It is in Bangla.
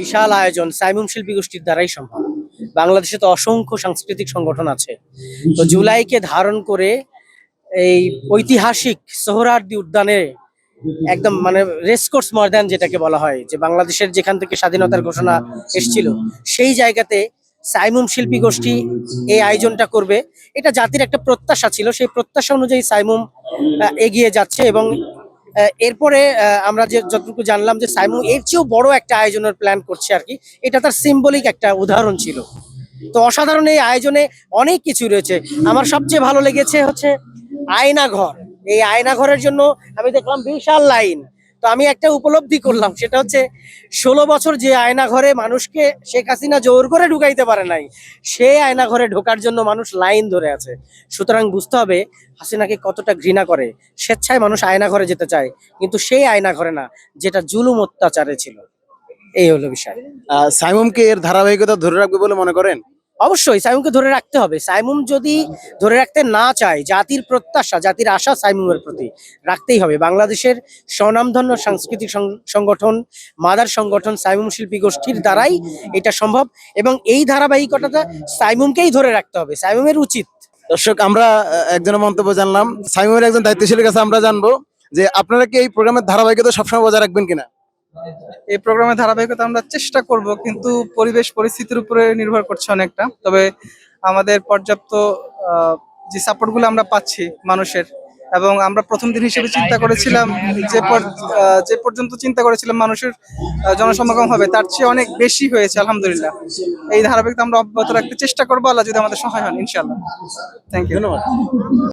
বিশাল আয়োজন সাইমুম শিল্পী গোষ্ঠীর দ্বারাই সম্ভব। বাংলাদেশে তো অসংখ্য সাংস্কৃতিক সংগঠন আছে। তো জুলাইকে ধারণ করে এই ঐতিহাসিক সোহরার্দি উদ্যানে একদম মানে রেসকোর্স ময়দান যেটাকে বলা হয়, যে বাংলাদেশের যেখান থেকে স্বাধীনতার ঘোষণা এসেছিল, সেই জায়গাতে সাইমুম শিল্পী গোষ্ঠী এই আয়োজনটা করবে। এটা জাতির একটা প্রত্যাশা ছিল, সেই প্রত্যাশা অনুযায়ী সাইমুম এগিয়ে যাচ্ছে এবং এরপরে আমরা যে যতটুকু জানলাম যে সাইমু এর চেয়েও বড় একটা আয়োজনের প্ল্যান করছে আর কি, এটা তার সিম্বলিক একটা উদাহরণ ছিল। তো অসাধারণ এই আয়োজনে অনেক কিছু রয়েছে। আমার সবচেয়ে ভালো লেগেছে হচ্ছে আয়না ঘর এই আয়না ঘরের জন্য আমি দেখলাম বিশাল লাইন। তো আমি একটা উপলব্ধি করলাম, সেটা হচ্ছে ষোলো বছর যে আয়না ঘরে মানুষকে শেখ হাসিনা জোর করে ঢুকাইতে পারে নাই সেই আয়না ঘরে ঢোকার জন্য মানুষ লাইন ধরে আছে। সুতরাং বুঝতে হবে হাসিনাকে কতটা ঘৃণা করে। স্বেচ্ছায় মানুষ আয়না ঘরে যেতে চায়, কিন্তু সেই আয়না ঘরে না, যেটা জুলুম অত্যাচারে ছিল। এই হলো বিষয়। সাইমুমকে এর ধারাবাহিকতা ধরে রাখবে বলে মনে করেন? অবশ্যই সাইমুমকে ধরে রাখতে হবে। সাইমুম যদি ধরে রাখতে না চায়, জাতির প্রত্যাশা, জাতির আশা সাইমুমের প্রতি রাখতেই হবে। বাংলাদেশের স্বনামধন্য সাংস্কৃতিক সংগঠন, মাদার সংগঠন সাইমুম শিল্পী গোষ্ঠীর দ্বারাই এটা সম্ভব এবং এই ধারাবাহিকতাটা সাইমুমকেই ধরে রাখতে হবে। সাইমুমের উচিত। দর্শক, আমরা একজনের মন্তব্য জানলাম। সাইমুমের একজন দায়িত্বশীলের কাছে আমরা জানব যে আপনারা কি এই প্রোগ্রামের ধারাবাহিকতা সবসময় বজায় রাখবেন কিনা? এই প্রোগ্রামের ধারাবাহিকতা আমরা চেষ্টা করব, কিন্তু পরিবেশ, পরিস্থিতির উপরে নির্ভর করছে অনেকটা। তবে আমাদের পর্যাপ্ত যে সাপোর্টগুলো আমরা পাচ্ছি মানুষের, এবং আমরা প্রথম দিন হিসেবে চিন্তা করেছিলাম যে যে পর্যন্ত চিন্তা করেছিলাম মানুষের জনসমাগম হবে, তার চেয়ে অনেক বেশি হয়েছে, আলহামদুলিল্লাহ। এই ধারাবাহিকতা আমরা অব্যাহত রাখতে চেষ্টা করব, আল্লাহ যদি আমাদের সহায় হন ইনশাল্লাহ থ্যাংক ইউ ধন্যবাদ।